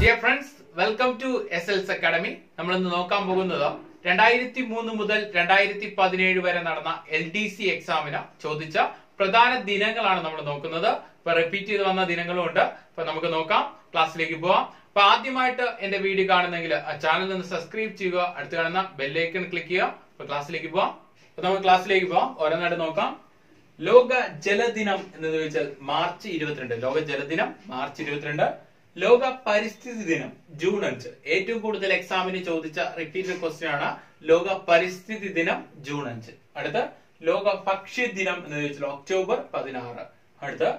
Dear friends welcome to S Els academy നമ്മൾ ഇന്ന് നോക്കാൻ പോകുന്നത് രണ്ടായിരത്തി മൂന്ന് മുതൽ രണ്ടായിരത്തി പതിനേഴ് വരെ നടന്ന എൽ ഡി സി എക്സാമിന് ചോദിച്ച പ്രധാന ദിനങ്ങളാണ് നമ്മൾ നോക്കുന്നത്. ഇപ്പൊ റിപ്പീറ്റ് ചെയ്ത് വന്ന ദിനങ്ങളും ഉണ്ട്. അപ്പൊ നമുക്ക് നോക്കാം. ക്ലാസ്സിലേക്ക് പോവാം. അപ്പൊ ആദ്യമായിട്ട് എന്റെ വീഡിയോ കാണുന്നെങ്കിൽ ആ ചാനൽ നിന്ന് സബ്സ്ക്രൈബ് ചെയ്യുക. അടുത്ത് കാണുന്ന ബെല്ലൈക്കൺ ക്ലിക്ക് ചെയ്യുക. അപ്പൊ ക്ലാസ്സിലേക്ക് പോവാം. അപ്പൊ നമുക്ക് ക്ലാസ്സിലേക്ക് പോവാം. ഓരോന്നായിട്ട് നോക്കാം. ലോക ജലദിനം എന്ന് ചോദിച്ചാൽ മാർച്ച് ഇരുപത്തിരണ്ട്. ലോക ജലദിനം മാർച്ച് ഇരുപത്തിരണ്ട്. ലോക പരിസ്ഥിതി ദിനം ജൂൺ അഞ്ച്. ഏറ്റവും കൂടുതൽ എക്സാമിന് ചോദിച്ച റിപ്പീറ്റഡ് ക്വസ്റ്റ്യൻ ആണ് ലോക പരിസ്ഥിതി ദിനം ജൂൺ അഞ്ച്. അടുത്ത ലോക പക്ഷി ദിനം എന്ന് ചോദിച്ചാൽ ഒക്ടോബർ പതിനാറ്. അടുത്ത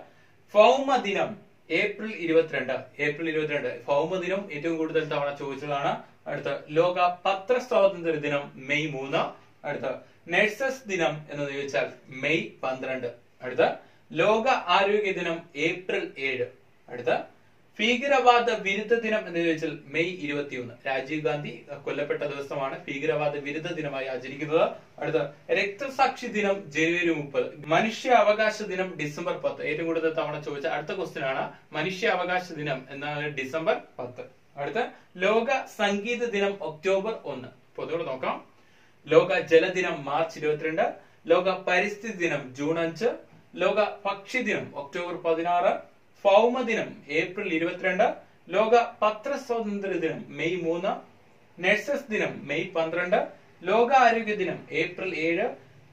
ഭൗമ ദിനം ഏപ്രിൽ ഇരുപത്തിരണ്ട്. ഏപ്രിൽ ഇരുപത്തിരണ്ട്. ഭൗമ ദിനം ഏറ്റവും കൂടുതൽ തവണ ചോദിച്ചതാണ്. അടുത്ത ലോക പത്ര സ്വാതന്ത്ര്യ ദിനം മെയ് മൂന്ന്. അടുത്ത നഴ്സസ് ദിനം എന്ന് ചോദിച്ചാൽ മെയ് പന്ത്രണ്ട്. അടുത്ത ലോക ആരോഗ്യ ദിനം ഏപ്രിൽ ഏഴ്. അടുത്ത ഭീകരവാദ വിരുദ്ധ ദിനം എന്ന് ചോദിച്ചാൽ മെയ് ഇരുപത്തിയൊന്ന്. രാജീവ് ഗാന്ധി കൊല്ലപ്പെട്ട ദിവസമാണ് ഭീകരവാദ വിരുദ്ധ ദിനമായി ആചരിക്കുന്നത്. അടുത്ത രക്തസാക്ഷി ദിനം ജനുവരി മുപ്പത്. മനുഷ്യ അവകാശ ദിനം ഡിസംബർ പത്ത്. ഏറ്റവും കൂടുതൽ തവണ ചോദിച്ച അടുത്ത ക്വസ്റ്റ്യൻ ആണ് മനുഷ്യ അവകാശ ദിനം എന്നാണ് ഡിസംബർ പത്ത്. അടുത്ത ലോക സംഗീത ദിനം ഒക്ടോബർ ഒന്ന്. പൊതുവെ നോക്കാം. ലോക ജലദിനം മാർച്ച് ഇരുപത്തിരണ്ട്. ലോക പരിസ്ഥിതി ദിനം ജൂൺ അഞ്ച്. ലോക പക്ഷി ദിനം ഒക്ടോബർ പതിനാറ്. ഭൗമ ദിനം ഏപ്രിൽ ഇരുപത്തിരണ്ട്. ലോക പത്ര സ്വാതന്ത്ര്യ ദിനം മെയ് മൂന്ന്. നഴ്സസ് ദിനം മെയ് പന്ത്രണ്ട്. ലോക ആരോഗ്യ ദിനം ഏപ്രിൽ ഏഴ്.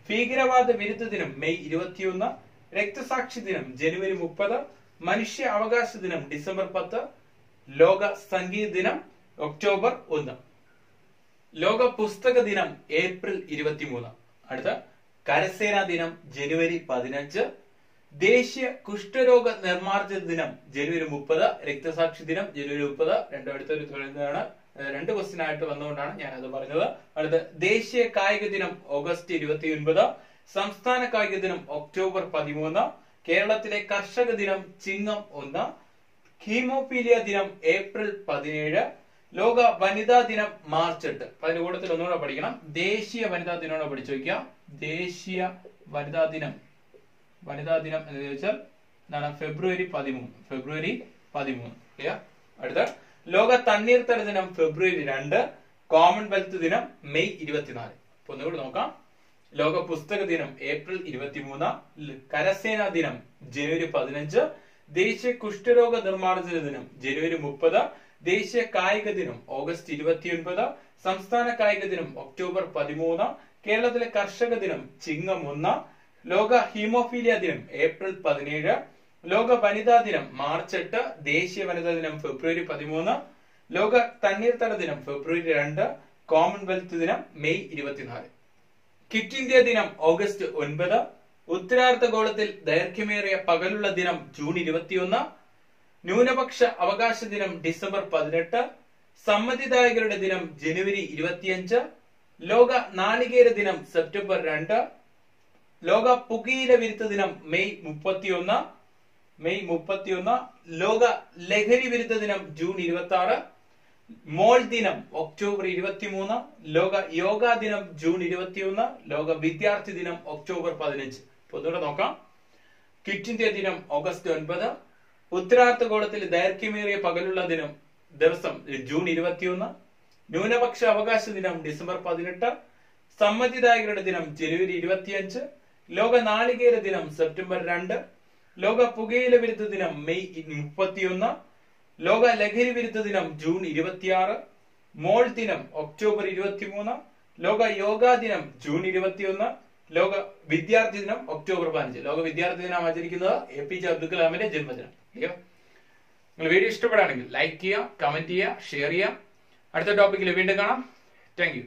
ഭീകരവാദ വിരുദ്ധ ദിനം മെയ് ഇരുപത്തിയൊന്ന്. രക്തസാക്ഷി ദിനം ജനുവരി മുപ്പത്. മനുഷ്യ അവകാശ ദിനം ഡിസംബർ പത്ത്. ലോക സംഗീത ദിനം ഒക്ടോബർ ഒന്ന്. ലോക പുസ്തക ദിനം ഏപ്രിൽ ഇരുപത്തിമൂന്ന്. അടുത്ത കരസേനാ ദിനം ജനുവരി പതിനഞ്ച്. ദേശീയ കുഷ്ഠരോഗ നിർമ്മാർജന ദിനം ജനുവരി മുപ്പത് രക്തസാക്ഷി ദിനം ജനുവരി മുപ്പത്. രണ്ടും അടുത്തൊരു തൊഴിലാണ് രണ്ട് ക്വസ്റ്റ്യൻ ആയിട്ട് വന്നുകൊണ്ടാണ് ഞാൻ അത് പറഞ്ഞത്. അടുത്ത ദേശീയ കായിക ദിനം ഓഗസ്റ്റ് ഇരുപത്തി ഒൻപത് സംസ്ഥാന കായിക ദിനം ഒക്ടോബർ പതിമൂന്ന്. കേരളത്തിലെ കർഷക ദിനം ചിങ്ങം ഒന്ന്. ഹീമോഫീലിയ ദിനം ഏപ്രിൽ പതിനേഴ്. ലോക വനിതാ ദിനം മാർച്ച് എട്ട്. അതിന്റെ കൂട്ടത്തിൽ ഒന്നുകൂടെ പഠിക്കണം. ദേശീയ വനിതാ ദിനം പഠിച്ചു വയ്ക്കാം ദേശീയ വനിതാ ദിനം. വനിതാ ദിനം എന്ന് ചോദിച്ചാൽ എന്താണ്? ഫെബ്രുവരി പതിമൂന്ന്. ഫെബ്രുവരി പതിമൂന്ന്. ക്ലിയർ അടുത്ത. ലോക തണ്ണീർത്തട ദിനം ഫെബ്രുവരി രണ്ട് കോമൺവെൽത്ത് ദിനം മെയ് ഇരുപത്തിനാല്. അപ്പൊ ഒന്നുകൂടി നോക്കാം. ലോക പുസ്തക ദിനം ഏപ്രിൽ ഇരുപത്തിമൂന്ന് കരസേനാ ദിനം ജനുവരി പതിനഞ്ച് ദേശീയ കുഷ്ഠരോഗ നിർമ്മാർജന ദിനം ജനുവരി മുപ്പത് ദേശീയ കായിക ദിനം ഓഗസ്റ്റ് ഇരുപത്തിയൊൻപത് സംസ്ഥാന കായിക ദിനം ഒക്ടോബർ പതിമൂന്ന് കേരളത്തിലെ കർഷക ദിനം ചിങ്ങം ഒന്ന് ലോക ഹീമോഫീലിയ ദിനം ഏപ്രിൽ പതിനേഴ്. ലോക വനിതാ ദിനം മാർച്ച് എട്ട്. ദേശീയ വനിതാ ദിനം ഫെബ്രുവരി പതിമൂന്ന്. ലോക തണ്ണീർത്തട ദിനം ഫെബ്രുവരി രണ്ട്. കോമൺവെൽത്ത് ദിനം മെയ് ഇരുപത്തിനാല്. കിറ്റ് ഇന്ത്യ ദിനം ഓഗസ്റ്റ് ഒൻപത്. ഉത്തരാർദ്ധഗോളത്തിൽ ദൈർഘ്യമേറിയ പകലുള്ള ദിനം ജൂൺ ഇരുപത്തിയൊന്ന്. ന്യൂനപക്ഷ അവകാശ ദിനം ഡിസംബർ പതിനെട്ട്. സമ്മതിദായകരുടെ ദിനം ജനുവരി ഇരുപത്തിയഞ്ച്. ലോക നാളികേര ദിനം സെപ്റ്റംബർ രണ്ട്. ലോക പുകയില വിരുദ്ധ ദിനം മെയ് മുപ്പത്തിയൊന്ന് മെയ് മുപ്പത്തിയൊന്ന് ലോക ലഹരി വിരുദ്ധ ദിനം ജൂൺ ഇരുപത്തി ആറ് മോൾ ദിനം ഒക്ടോബർ ഇരുപത്തിമൂന്ന് ലോക യോഗാ ദിനം ജൂൺ ഇരുപത്തിയൊന്ന് ലോക വിദ്യാർത്ഥി ദിനം ഒക്ടോബർ പതിനഞ്ച്. പൊതുവെ നോക്കാം. കിറ്റ് ഇന്ത്യ ദിനം ഓഗസ്റ്റ് ഒൻപത് ഉത്തരാർദ്ധഗോളത്തിൽ ദൈർഘ്യമേറിയ പകലുള്ള ദിനം ദിവസം ജൂൺ ഇരുപത്തിയൊന്ന് ന്യൂനപക്ഷ അവകാശ ദിനം ഡിസംബർ പതിനെട്ട് സമ്മതിദായകരുടെ ദിനം ജനുവരി ഇരുപത്തിയഞ്ച് ലോക നാളികേര ദിനം സെപ്റ്റംബർ രണ്ട് ലോക പുകയില വിരുദ്ധ ദിനം മെയ് മുപ്പത്തിയൊന്ന് ലോക ലഹരി വിരുദ്ധ ദിനം ജൂൺ ഇരുപത്തിയാറ് മോൾ ദിനം ഒക്ടോബർ ഇരുപത്തിമൂന്ന് ലോക യോഗാ ദിനം ജൂൺ ഇരുപത്തിയൊന്ന് ലോക വിദ്യാർത്ഥി ദിനം ഒക്ടോബർ പതിനഞ്ച്. ലോക വിദ്യാർത്ഥി ദിനം ആചരിക്കുന്നത് എ പി ജെ അബ്ദുൽ കലാമിന്റെ ജന്മദിനം. അല്ലയോ നിങ്ങൾ വീഡിയോ ഇഷ്ടപ്പെടുകയാണെങ്കിൽ ലൈക്ക് ചെയ്യുക കമന്റ് ചെയ്യുക ഷെയർ ചെയ്യുക. അടുത്ത ടോപ്പിക്കിൽ വീണ്ടും കാണാം. താങ്ക്